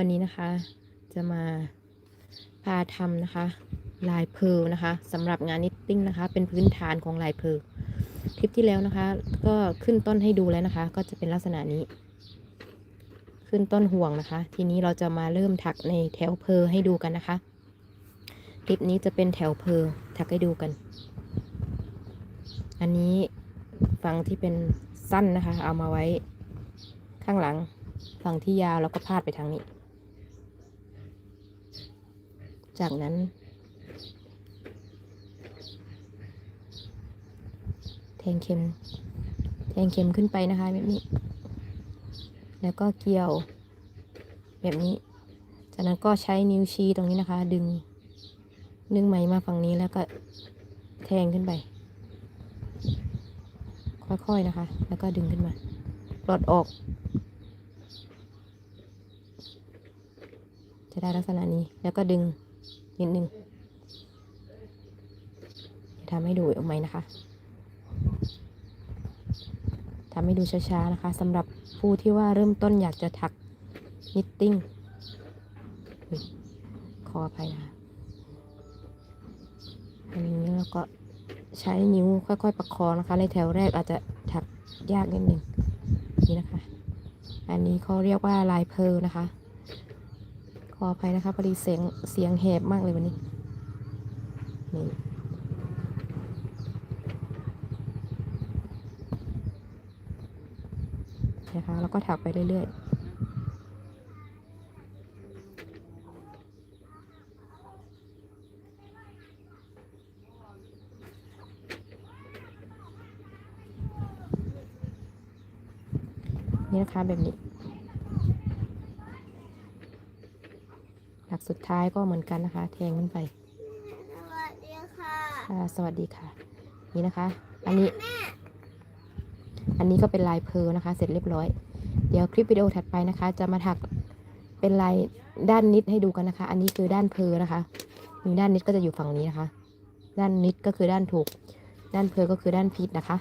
วันนี้นะคะจะมาพาทำนะคะ ลายเพลนะคะสำหรับงานนิตติ้งนะคะ เป็นพื้นฐานของลายเพลคลิปที่แล้วนะคะ ก็ขึ้นต้นให้ดูแล้วนะคะ ก็จะเป็นลักษณะนี้ ขึ้นต้นห่วงนะคะ ทีนี้เราจะมาเริ่มถักในแถวเพลให้ดูกันนะคะ คลิปนี้จะเป็นแถวเพลถักให้ดูกัน อันนี้ฝั่งที่เป็นสั้นนะคะ เอามาไว้ข้างหลัง ฝั่งที่ยาวแล้วก็พาดไปทางนี้ จากนั้น แทงเข็ม แทงเข็มขึ้นไปนะคะแบบนี้ แล้วก็เกี่ยว แบบนี้ จากนั้นก็ใช้นิ้วชี้ตรงนี้นะคะ ดึง ดึงไหมมาฝั่งนี้แล้วก็แทงขึ้นไป ค่อยๆนะคะ แล้วก็ดึงขึ้นมาปลดออก จะได้ลักษณะนี้แล้วก็ดึง นิดนึงทำให้ดูออกไหมนะคะทำให้ดูช้าๆนะคะสำหรับผู้ที่ว่าเริ่มต้นอยากจะถักนิตติ้งขออภัยนะคะอันนี้แล้วก็ใช้นิ้วค่อยๆ ประคองนะคะ ในแถวแรกอาจจะถักยากนิดนึงนี่นะคะ อันนี้เขาเรียกว่าลายเพลนะคะ ขออภัยนะคะพอดีเสียงเสียงแหบมากเลยวันนี้นี่นะคะแล้วก็ถักไปเรื่อยๆนี่นะคะแบบนี้ หลักสุดท้ายก็เหมือนกันนะคะ แทงขึ้นไป สวัสดีค่ะค่ะ สวัสดีค่ะ นี่นะคะ อันนี้ อันนี้ก็เป็นลายเพร์ลนะคะ เสร็จเรียบร้อย เดี๋ยวคลิปวิดีโอถัดไปนะคะ จะมาถักเป็นลายด้านนิดให้ดูกันนะคะ อันนี้คือด้านเพร์ลนะคะมีด้านนิดก็จะอยู่ฝั่งนี้นะคะ ด้านนิดก็คือด้านถูก ด้านเพร์ลก็คือด้านผิดนะคะ